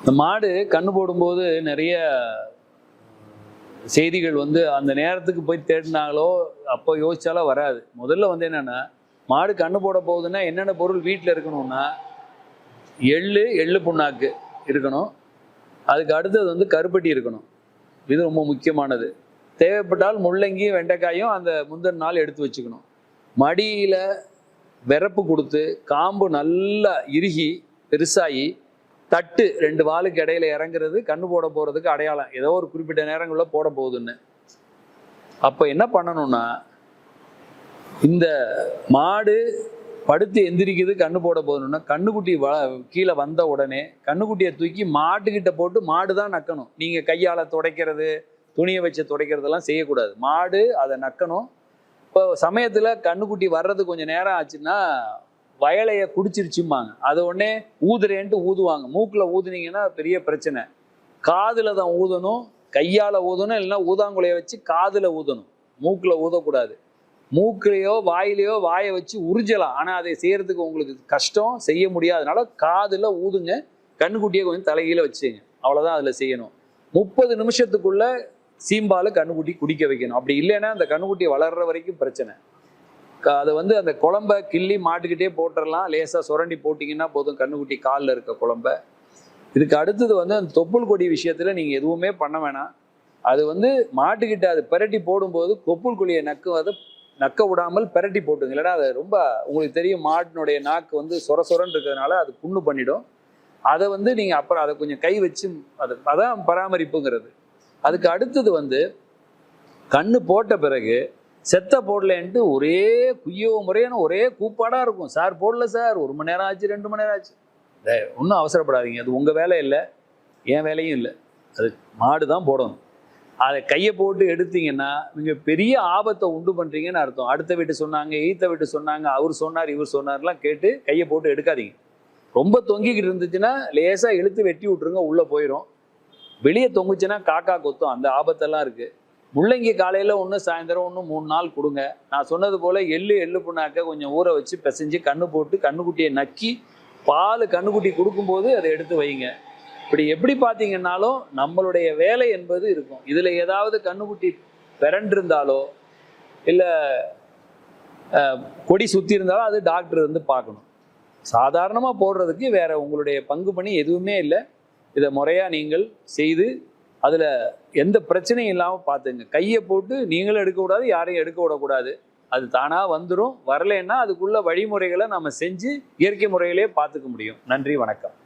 இந்த மாடு கண்ணு போடும்போது நிறைய செய்திகள் வந்து அந்த நேரத்துக்கு போய் தேடினாங்களோ அப்போ யோசிச்சாலோ வராது. முதல்ல வந்து என்னென்னா மாடு கண்ணு போட போகுதுன்னா என்னென்ன பொருள் வீட்டில் இருக்கணும்னா எள்ளு எள்ளு புண்ணாக்கு இருக்கணும். அதுக்கு அடுத்தது வந்து கருப்பட்டி இருக்கணும். இது ரொம்ப முக்கியமானது. தேவைப்பட்டால் முள்ளங்கியும் வெண்டைக்காயும் அந்த முந்தின நாள் எடுத்து வச்சுக்கணும். மடியில் விறப்பு கொடுத்து காம்பு நல்லா இறுகி பெருசாகி தட்டு ரெண்டு வாளுக்கு இடையில இறங்குறது கண்ணு போட போகிறதுக்கு அடையாளம். ஏதோ ஒரு குறிப்பிட்ட நேரங்களில் போட போகுதுன்னு. அப்போ என்ன பண்ணணும்னா இந்த மாடு படுத்து எந்திரிக்குது கண்ணு போட போகணும்னா கண்ணுக்குட்டி வ கீழே வந்த உடனே கண்ணுக்குட்டியை தூக்கி மாட்டுக்கிட்ட போட்டு மாடு தான் நக்கணும். நீங்கள் கையால் துடைக்கிறது துணியை வச்சு துடைக்கிறதெல்லாம் செய்யக்கூடாது. மாடு அதை நக்கணும். இப்போ சமயத்தில் கண்ணுக்குட்டி வர்றது கொஞ்சம் நேரம் ஆச்சுன்னா வயலையை குடிச்சிருச்சும்பாங்க. அதை உடனே ஊதுறேன்ட்டு ஊதுவாங்க. மூக்கில் ஊதுனீங்கன்னா பெரிய பிரச்சனை. காதில் தான் ஊதணும் கையால் ஊதணும் இல்லைன்னா ஊதாங்குலையை வச்சு காதில் ஊதணும். மூக்கில் ஊதக்கூடாது. மூக்கிலையோ வாயிலையோ வாயை வச்சு உறிஞ்சலாம். ஆனால் அதை செய்கிறதுக்கு உங்களுக்கு கஷ்டம் செய்ய முடியாதனால காதில் ஊதுங்க கண்ணுக்குட்டியை கொஞ்சம் தலைகீழ வச்சுங்க. அவ்வளோதான் அதில் செய்யணும். முப்பது நிமிஷத்துக்குள்ளே சீம்பால் கண்ணுக்குட்டி குடிக்க வைக்கணும். அப்படி இல்லைன்னா அந்த கண்ணுக்குட்டி வளர்கிற வரைக்கும் பிரச்சனை. அதை வந்து அந்த குழம்ப கிள்ளி மாட்டுக்கிட்டே போட்டுடலாம் லேசாக சுரண்டி போட்டிங்கன்னா போதும். கண்ணுக்குட்டி காலில் இருக்க குழம்ப. இதுக்கு அடுத்தது வந்து அந்த தொப்புள் கொடி விஷயத்தில் நீங்கள் எதுவுமே பண்ண வேணாம். அது வந்து மாட்டுக்கிட்ட அது பிரட்டி போடும்போது கொப்புள் கொடியை நக்கு அதை நக்க விடாமல் பிரட்டி போட்டுங்க. இல்லைன்னா அது ரொம்ப உங்களுக்கு தெரியும் மாட்டினுடைய நாக்கு வந்து சொர சொரன்னு இருக்கிறதுனால அது புண்ணு பண்ணிடும். அதை வந்து நீங்கள் அப்புறம் அதை கொஞ்சம் கை வச்சு அது அதான் பராமரிப்புங்கிறது. அதுக்கு அடுத்தது வந்து கண்ணு போட்ட பிறகு செத்த போடலன்ட்டு ஒரே குய்யோ முறையான ஒரே கூப்பாடாக இருக்கும். சார் போடல சார். ஒரு மணி நேரம் ஆச்சு ரெண்டு மணி நேரம் ஆச்சு. ஒன்றும் அவசரப்படாதீங்க. அது உங்கள் வேலை இல்லை. என் வேலையும் இல்லை. அது மாடு தான் போடணும். அதை கையை போட்டு எடுத்தீங்கன்னா நீங்கள் பெரிய ஆபத்தை உண்டு பண்ணுறீங்கன்னு அர்த்தம். அடுத்த வீட்டு சொன்னாங்க ஈத்த வீட்டு சொன்னாங்க அவர் சொன்னார் இவர் சொன்னார்லாம் கேட்டு கையை போட்டு எடுக்காதீங்க. ரொம்ப தொங்கிக்கிட்டு இருந்துச்சுன்னா லேசாக இழுத்து வெட்டி விட்ருங்க உள்ளே போயிடும் வெளியே தொங்குச்சுன்னா காக்கா கொத்தும். அந்த ஆபத்தெல்லாம் இருக்குது முள்ளங்கி காலையில் ஒன்று சாயந்தரம் ஒன்று மூணு நாள் கொடுங்க. நான் சொன்னது போல் எள்ளு எள்ளு புண்ணாக்க கொஞ்சம் ஊற வச்சு பிசைஞ்சு கண்ணு போட்டு கண்ணுக்குட்டியை நக்கி பால் கண்ணுக்குட்டி கொடுக்கும்போது அதை எடுத்து வைங்க. இப்படி எப்படி பார்த்தீங்கன்னாலும் நம்மளுடைய வேலை என்பது இருக்கும். இதில் ஏதாவது கண்ணுக்குட்டி பிறண்டிருந்தாலோ இல்லை கொடி சுற்றி இருந்தாலும் அது டாக்டர் வந்து பார்க்கணும். சாதாரணமாக போடுறதுக்கு வேற உங்களுடைய பங்கு பணி எதுவுமே இல்லை. இதை முறையாக நீங்கள் செய்து அதில் எந்த பிரச்சனையும் இல்லாமல் பார்த்துங்க. கையை போட்டு நீங்களும் எடுக்கக்கூடாது யாரையும் எடுக்க விடக்கூடாது. அது தானாக வந்துடும் வரலைன்னா அதுக்குள்ள வழிமுறைகளை நம்ம செஞ்சு இயற்கை முறையிலே பார்த்துக்க முடியும். நன்றி வணக்கம்.